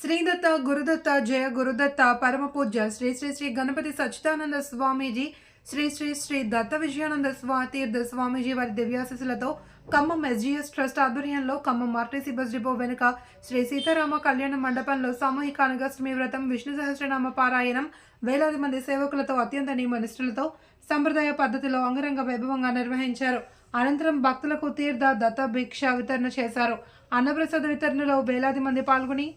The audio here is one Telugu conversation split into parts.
శ్రీదత్త గురుదత్త జయ గురుదత్త పరమపూజ్య శ్రీ శ్రీ శ్రీ గణపతి సచ్చిదానంద స్వామీజీ శ్రీ శ్రీ శ్రీ దత్త విజయానంద స్వాతీర్థ స్వామీజీ వారి దివ్యాశిసులతో ఖమ్మం ఎస్జీఎస్ ట్రస్ట్ ఆధ్వర్యంలో ఖమ్మం ఆర్టీసీ బస్ డిపో వెనుక శ్రీ సీతారామ కళ్యాణ మండపంలో సామూహిక అనగాష్టమి వ్రతం విష్ణు సహస్రనామ పారాయణం వేలాది మంది సేవకులతో అత్యంత నియమనిష్ఠులతో సంప్రదాయ పద్ధతిలో అంగరంగ వైభవంగా నిర్వహించారు. అనంతరం భక్తులకు తీర్థ దత్త భిక్ష వితరణ చేశారు. అన్నప్రసాద వితరణలో వేలాది మంది పాల్గొని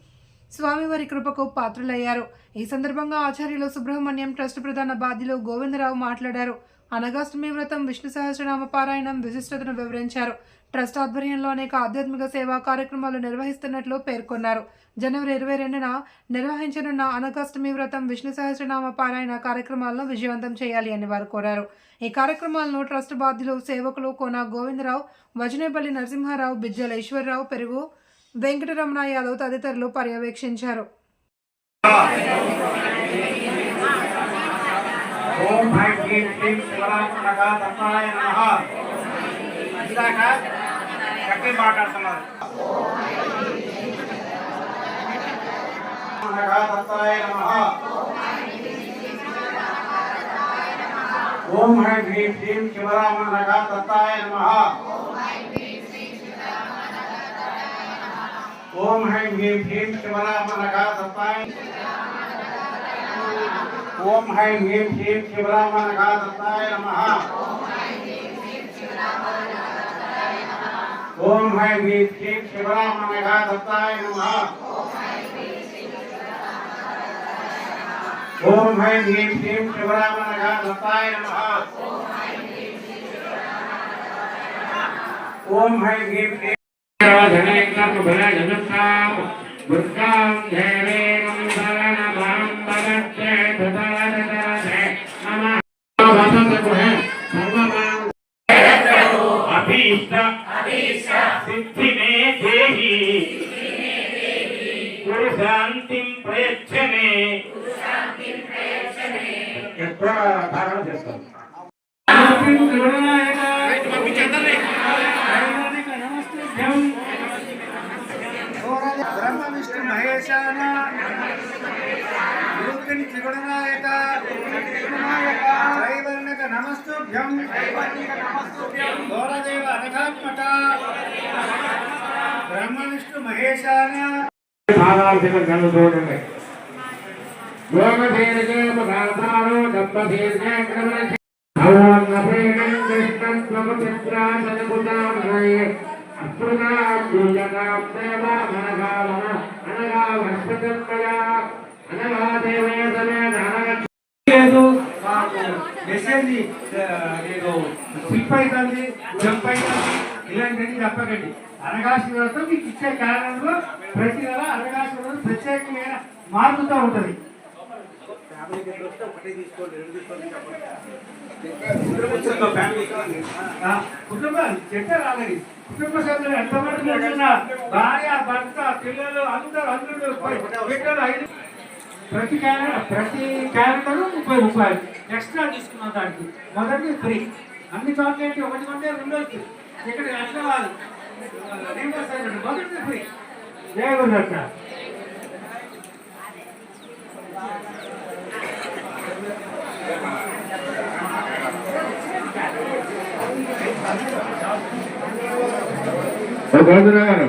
స్వామివారి కృపకు పాత్రులయ్యారు. ఈ సందర్భంగా ఆచార్యులు సుబ్రహ్మణ్యం ట్రస్ట్ ప్రధాన బాధ్యులు గోవిందరావు మాట్లాడారు. అనగాష్టమి వ్రతం విష్ణు సహస్రనామ పారాయణం విశిష్టతను వివరించారు. ట్రస్ట్ ఆధ్వర్యంలో అనేక ఆధ్యాత్మిక సేవా కార్యక్రమాలు నిర్వహిస్తున్నట్లు పేర్కొన్నారు. జనవరి ఇరవై రెండున నిర్వహించనున్న అనగాష్టమి వ్రతం విష్ణు సహస్రనామ పారాయణ కార్యక్రమాలను విజయవంతం చేయాలి అని వారు కోరారు. ఈ కార్యక్రమాలను ట్రస్ట్ బాధ్యులు సేవకులు కోన గోవిందరావు వజనేపల్లి నరసింహారావు బిజ్జల ఈశ్వరరావు పెరుగు వెంకటరమణ యాదవ్ తదితరులు పర్యవేక్షించారు. ఓం హ్రీం హ్రీం శివరామ నగా తత్తాయ నమః. ఇందాక గట్టి మాట్లాడుతున్నారు నమః దత్తాయ నమః ఓం హ్రీం హ్రీం హ్రీం శివరామనగ దత్తాయ నమః ఓం హ్రీం హ్రీం హ్రీం శివరామనగ దత్తాయ ఓం హ్రీం హ్రీం హ్రీం శివరామనగ దత్తాయ నమః ఓం హ్రీం హ్రీం హ్రీం శివరామనగ దత్తాయ నమః ఓం హ్రీం హ్రీం హ్రీం శివరామనగ దత్తాయ నమః ఓం హ్రీం హ్రీం హ్రీం వృత్తాం దేవేనం శరణమాం పదచ్చే ధృతరథరథే నమః వసంతగృహే సర్వమాం అభీష్ట సిద్ధి మే దేహి కురు శాంతిం ప్రయచ్చ మే ఎక్కువ ధారణ చేస్తాం విష్ణు మహేశాన యోగిని త్రిగుణనాయక త్రైవర్ణక నమస్తుభ్యం. గౌరదేవ అనఘాత్మక బ్రహ్మ విష్ణు మహేశాన. భావార్థిక గను చూడండి. యోగధీర్ఘే ముఖాధారో దప్పధీర్ఘే క్రమణ భగవాన్ అపేణం కృష్ణం స్వపుత్రాసనపుతామయ అస్మృతాం దేవా మనగావన లేదు మెసేజ్ స్లిప్ అవుతుంది జంప్ అవుతుంది ఇలాంటివన్నీ చెప్పకండి అనగాసిన వ్యవస్థ మీకు ఇచ్చే కారణంలో ప్రతి నెల అనగాసి వ్యవస్థ ప్రత్యేకమైన మారుతూ ఉంటుంది. కుటుంబాలు చెట్టే రాలేదు కుటుంబ సభ్యులు ఎంతమంది ఉంటున్నా భార్య భర్త పిల్లలు అందరూ అందరూ బిడ్డలు ఐదు. ప్రతి క్యాలెండర్ ప్రతి క్యారెక్టర్ ముప్పై రూపాయలు. ఎక్స్ట్రా తీసుకున్నాం దానికి. మొదటిది ఫ్రీ. అన్ని చోట్ల ఏంటి ఒకటి కొంటే రెండోది ఇక్కడ ఎట్లా వాళ్ళు రీంబర్స్ అయినట్టు. ఫ్రీ. జయ గారు.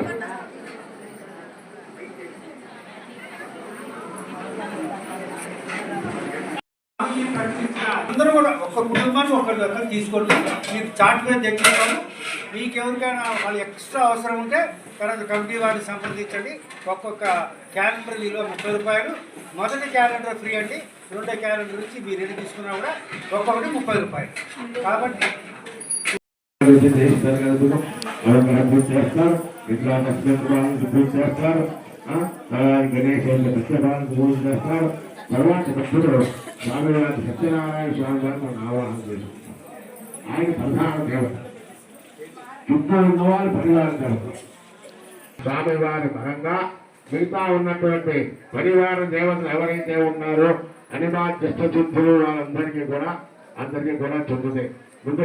అందరూ కూడా ఒక్క కుటుంబాన్ని ఒకరి ఒకరు తీసుకోండి. మీరు చార్ట్ మీద తెచ్చుకుంటాము. మీకు ఎవరికైనా వాళ్ళు ఎక్స్ట్రా అవసరం ఉంటే తర్వాత కమిటీ వారిని సంప్రదించండి. ఒక్కొక్క క్యాలెండర్ విలువ ముప్పై రూపాయలు. మొదటి క్యాలెండర్ ఫ్రీ అండి. రెండో క్యాలెండర్ నుంచి మీరు ఎన్ని తీసుకున్నా కూడా ఒక్కొక్కటి ముప్పై రూపాయలు. కాబట్టి పూజ చేస్తారు ఇట్లా నక్షత్రాలను పూజ చేస్తారు. గణేష్ నక్షత్రాలను పూజ చేస్తారు. తర్వాత స్వామివారి సత్యనారాయణ స్వామి వారిని మనం ఆవాహన ఆయన ప్రధాన దేవత. చుట్టూ ఉన్నవారు పరివార దేవత స్వామివారి పరంగా మిగతా ఉన్నటువంటి పరివార దేవతలు ఎవరైతే ఉన్నారో అనిమాధ్యస్థ చుద్ధులు వాళ్ళందరికీ కూడా అందరికీ కూడా చెందుతాయి. ముందు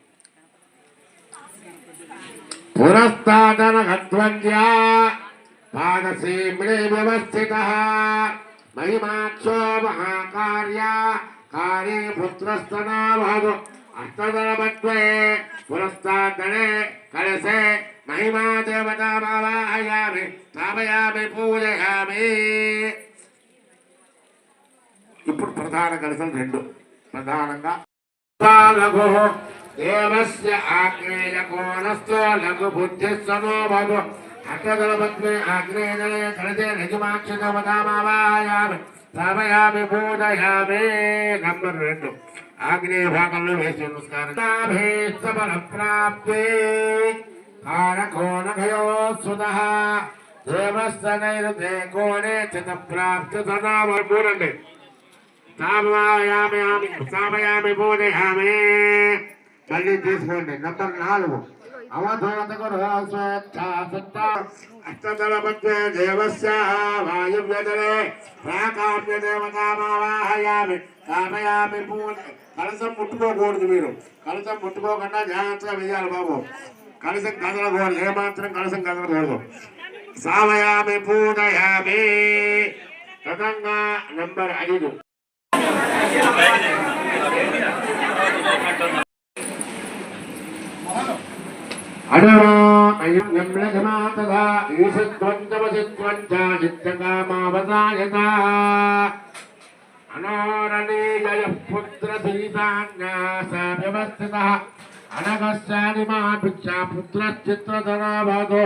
పురస్తాదనఘధ్వజ్యా పాదసీమ్నే వ్యవస్థిత మహిమాక్షో మహాకార్య కార్యే పుత్రస్తనావహదు అష్టదళమత్వే పురస్తాదనే కలసే మహిమా దేవతామావాహయామి స్థాపయామి పూజయామి ఇప్పుడు ప్రధాన కలసలు రెండు. ప్రధానంగా దేవస్య ఆగ్నేయ కోణస్థో లఘు బుద్ధిస్వనో భగు అట్టదళపద్మే ఆగ్నేయ కలదే నిజమాక్షమావాయామి స్థాపయామి పూజయామి నంబర్ రెండు ఆగ్నేయ భాగంలో వేసి నమస్కారం ప్రాప్తి కారకోణభయో సుత దేవస్థ కోణే చిత ప్రాప్తి సదా మూడండి స్థాపయామి స్థాపయామి పూజయామి మళ్ళీ తీసుకోండి. నంబర్ నాలుగు. అష్టదళ మధ్య దేవస్య వాయువ్యదలే ప్రాకామ్య దేవతామావాహయామి స్థాపయామి కలసం ముట్టుకోకూడదు మీరు. కలసం ముట్టుకోకుండా జాగ్రత్తగా వేయాలి బాబు. కలసం కదలకూడదు. ఏమాత్రం కలసం కదలకూడదు. సావయామి పూనయామి తదంగా నంబర్ ఐదు. అడవా అయం యమ్లఘమాతదా పుత్ర సీతాన్యాస వ్యవస్థిత అనగస్యాని మా పిచ్చ పుత్రచిత్రధనాభాగో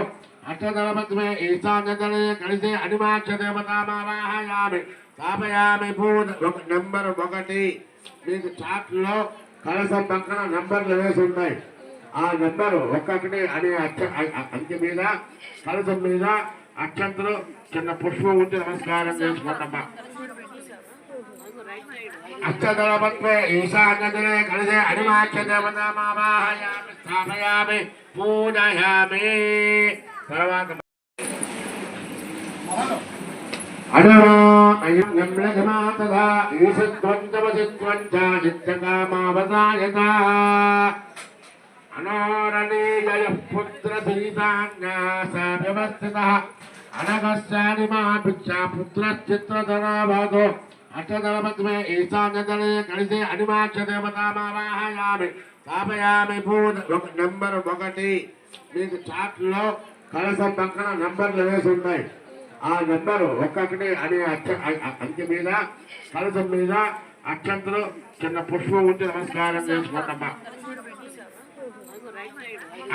అష్టదళపద్మే ఈశాన్యదళే కలిసి అనిమాక్ష దేవతామావాహయామి స్థాపయామి పూజ నెంబర్ ఒకటి మీకు చాట్లో కలసం పక్కన నెంబర్లు వేసి ఉన్నాయి ఆ నెంబరు ఒక్కొక్కటి అనే అక్ష అ- అంకె మీద కలసం మీద అక్షంతలు చిన్న పుష్పం ఉంచి నమస్కారం చేసుకోండమ్మా. అష్టదళపత్వే ఈశాన్యదలే కలిసే అనిమాక్ష దేవతామావాహయామి స్థాపయామి పూజయామి. తర్వాత అడవా అయం యమ్లఘమాతదా నిత్యకామావసాయత అనారణీయ పుత్ర సీతాన్యాస వ్యవస్థిత అనగస్యాని మా పిచ్చ పుత్రచిత్రధనాభాగో అష్టదళపద్మే ఈశాన్యదళే దేవతామావాహయామి స్థాపయామి పూజ నెంబర్ ఒకటి మీకు చాట్లో కలసం పక్కన నంబర్లు వేసి ఉన్నాయి. ఆ నెంబరు ఒక్కొక్కటి అనే అక్ష అంకె మీద కలసం మీద అక్షంతలు చిన్న పుష్పం ఉంచి నమస్కారం చేసుకోండమ్మా.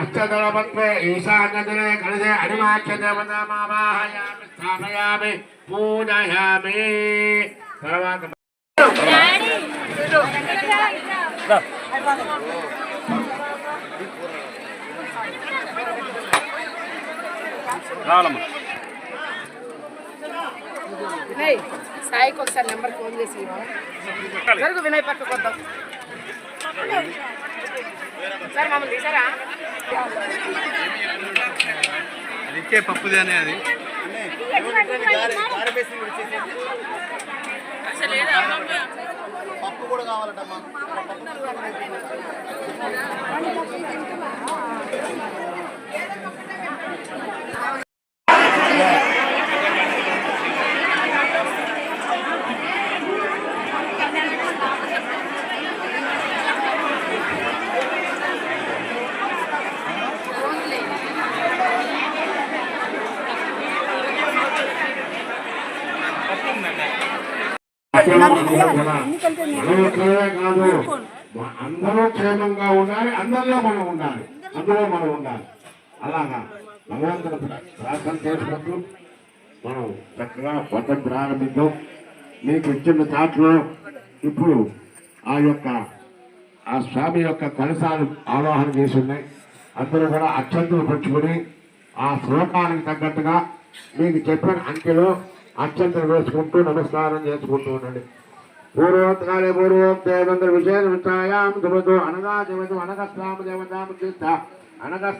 అష్టదళపత్వే ఈశాన్యదలే కలిసే అనిమాక్ష దేవతామావాహయామి స్థాపయామి పూజయామి తర్వాత రావాలమ్మా వినయ్ సాయికి ఒకసారి నెంబర్ ఫోన్ చేసి జరుగు వినయ్ పక్కకు సార్ మమ్మల్ని తీసారా? ఇచ్చే పప్పుదేనే అది. పప్పు కూడా మనమే కాదు. అందరూ క్షేమంగా ఉండాలి అందరిలో మనం ఉండాలి. అందులో మనం ఉండాలి. అలాగా. భగవంతుడు ప్ర- ప్రార్థన చేసుకుంటూ మనం చక్కగా వ్రతం ప్రారంభిద్దాం. మీకు ఇచ్చిన చాట్లో ఇప్పుడు ఆ యొక్క ఆ స్వామి యొక్క కలశాలు ఆవాహన చేసి ఉన్నాయి. అందరూ కూడా అక్షంతలు పెట్టుకుని ఆ శ్లోకానికి తగ్గట్టుగా మీకు చెప్పిన అంకెలో. అత్యంత వేసుకుంటూ నమస్కారం చేసుకుంటూ ఉండండి. పూర్వోత్తరాలే పూర్వోక్తే మంగళ విశేష విషయాయాం దుమతో అనగా దేవత అనగస్వామ దేవతాం అనగస్వామ